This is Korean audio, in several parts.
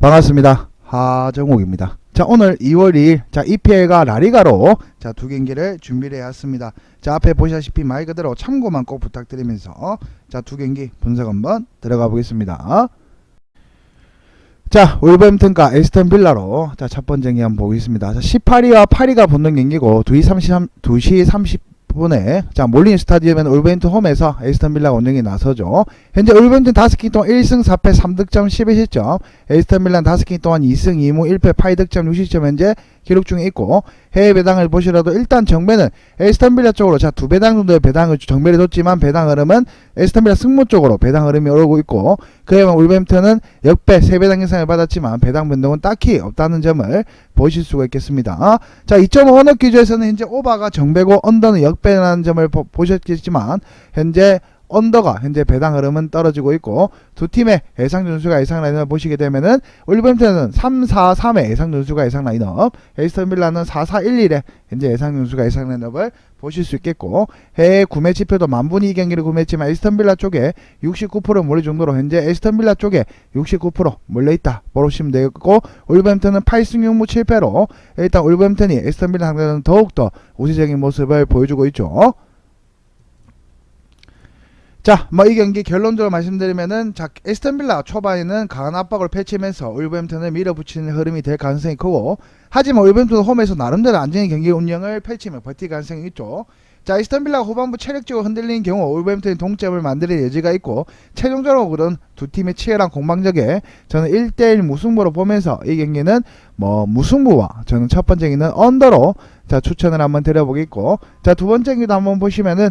반갑습니다. 하정욱입니다. 자, 오늘 2월 2일, 자, EPL과 라리가로, 자, 두 경기를 준비를 해왔습니다. 자, 앞에 보시다시피 말 그대로 참고만 꼭 부탁드리면서, 자, 두 경기 분석 한번 들어가 보겠습니다. 자, 울버햄튼과 에스턴 빌라로, 자, 첫 번째 경기 한번 보겠습니다. 자, 18위와 8위가 붙는 경기고, 2시 33, 2시 30분에, 자, 몰린 스타디움엔 울버햄튼 홈에서 에스턴 빌라가 운영에 나서죠. 현재 울버햄튼 5경기 동안 1승 4패 3득점 11실점, 에스턴 밀란 5경기 동안 2승 2무 1패 8득점 6실점 현재 기록 중에 있고 해외 배당을 보시라도 일단 정배는 에스턴 빌라 쪽으로 자 두 배당 정도의 배당을 정배를 뒀지만 배당 흐름은 에스턴 빌라 승무 쪽으로 배당 흐름이 오르고 있고 그에 반해 울버햄튼은 역배 세 배당 인상을 받았지만 배당 변동은 딱히 없다는 점을 보실 수가 있겠습니다. 자 2.5 언어 기준에서는 현재 오바가 정배고 언더는 역배라는 점을 보, 보셨겠지만 현재 언더가 현재 배당 흐름은 떨어지고 있고 두 팀의 예상 점수가 예상 라인을 보시게 되면은 올버햄튼은 3, 4, 3의 예상 점수가 예상 라인업, 에스턴 빌라는 4, 4, 1, 1의 현재 예상 점수가 예상 라인업을 보실 수 있겠고 해외 구매 지표도 만분이 이 경기를 구매했지만 에스턴 빌라 쪽에 69% 몰릴 정도로 현재 에스턴 빌라 쪽에 69% 몰려 있다 보시면 되겠고 올버햄튼은 8승 6무 7패로 일단 올버햄튼이 에스턴 빌라 상대는 더욱더 우세적인 모습을 보여주고 있죠. 자, 뭐 이 경기 결론적으로 말씀드리면은 자, 에스턴 빌라 초반에는 강한 압박을 펼치면서 울버햄튼을 밀어붙이는 흐름이 될 가능성이 크고 하지만 울버햄튼은 홈에서 나름대로 안정의 경기 운영을 펼치며 버틸 가능성이 있죠. 자, 에스턴 빌라가 후반부 체력적으로 흔들리는 경우 울버햄튼이 동점을 만들 여지가 있고 최종적으로는 두 팀의 치열한 공방적에 저는 1대1 무승부로 보면서 이 경기는 뭐 무승부와 저는 첫 번째 경기는 언더로 자, 추천을 한번 드려보겠고 자, 두 번째 경기도 한번 보시면은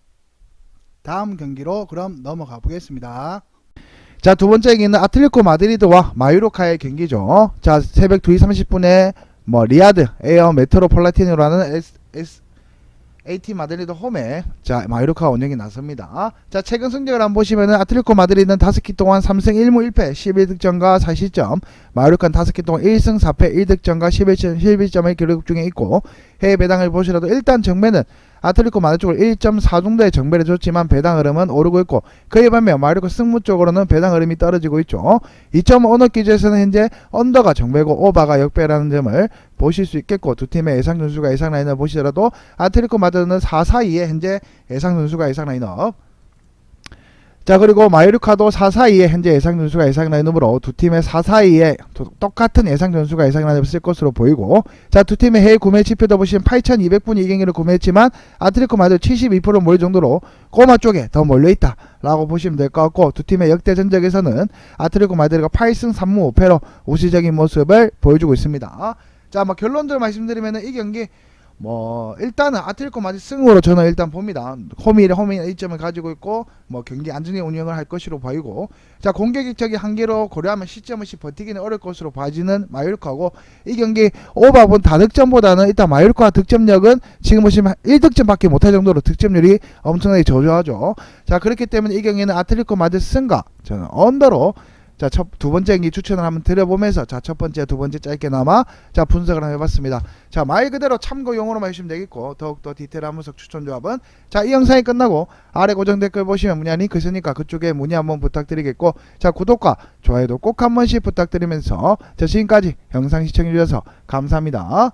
다음 경기로 그럼 넘어가 보겠습니다. 자, 두 번째 경기는 아틀레티코 마드리드와 마유로카의 경기죠. 자, 새벽 2시 30분에 뭐 리아드 에어 메트로폴라티노라는 S, S, AT 마드리드 홈에 자 마유로카 운영이 나섭니다. 자 최근 성적을 한번 보시면은 아틀레티코 마드리드는 5기 동안 3승 1무 1패 11득점과 4실점 마유로카는 5기 동안 1승 4패 1득점과 11점, 11점을 기록 중에 있고 해외 배당을 보시라도 일단 정매는 아틀레티코 마드리드 쪽으로 1.4 정도의 정배를 줬지만 배당 흐름은 오르고 있고 그에 반면 마유로카 승무 쪽으로는 배당 흐름이 떨어지고 있죠. 2.5 언어 기준에서는 현재 언더가 정배고 오바가 역배라는 점을 보실 수 있겠고 두 팀의 예상 점수가 예상 라인을 보시더라도 아틀레티코 마드리드는 4, 4, 2에 현재 예상 점수가 예상 라인업 자 그리고 마요르카도 4, 4, 2에 현재 예상 점수가 예상 라인업으로 두 팀의 4, 4, 2에 똑같은 예상 점수가 예상 라인업을 쓸 것으로 보이고 자 두 팀의 해외 구매 지표도 보시면 8,200분이 이 경기를 구매했지만 아틀레티코 마드리드 72% 몰릴 정도로 꼬마 쪽에 더 몰려있다 라고 보시면 될 것 같고 두 팀의 역대 전적에서는 아틀레티코 마드리드가 8승 3무 5패로 우세적인 모습을 보여주고 있습니다. 자, 뭐 결론적으로 말씀드리면은 이 경기 뭐 일단은 아틀레티코 마드리드 승으로 저는 일단 봅니다. 홈이 홈이 1점을 가지고 있고 뭐 경기 안정의 운영을 할 것으로 보이고 자 공격적인 한계로 고려하면 시점 없이 버티기는 어려울 것으로 봐지는 마요르카고 이 경기 오버본 다득점보다는 일단 마요르카 득점력은 지금 보시면 1득점밖에 못할 정도로 득점률이 엄청나게 저조하죠. 자 그렇기 때문에 이 경기는 아틀레티코 마드리드 승과 저는 언더로 자, 첫, 두 번째 경기 추천을 한번 드려보면서, 자, 첫 번째, 두 번째 짧게나마, 자, 분석을 한번 해봤습니다. 자, 말 그대로 참고 용어로만 해주시면 되겠고, 더욱더 디테일한 분석 추천 조합은, 자, 이 영상이 끝나고, 아래 고정 댓글 보시면 문의한 링크 있으니까 그쪽에 문의 한번 부탁드리겠고, 자, 구독과 좋아요도 꼭 한 번씩 부탁드리면서, 자, 지금까지 영상 시청해주셔서 감사합니다.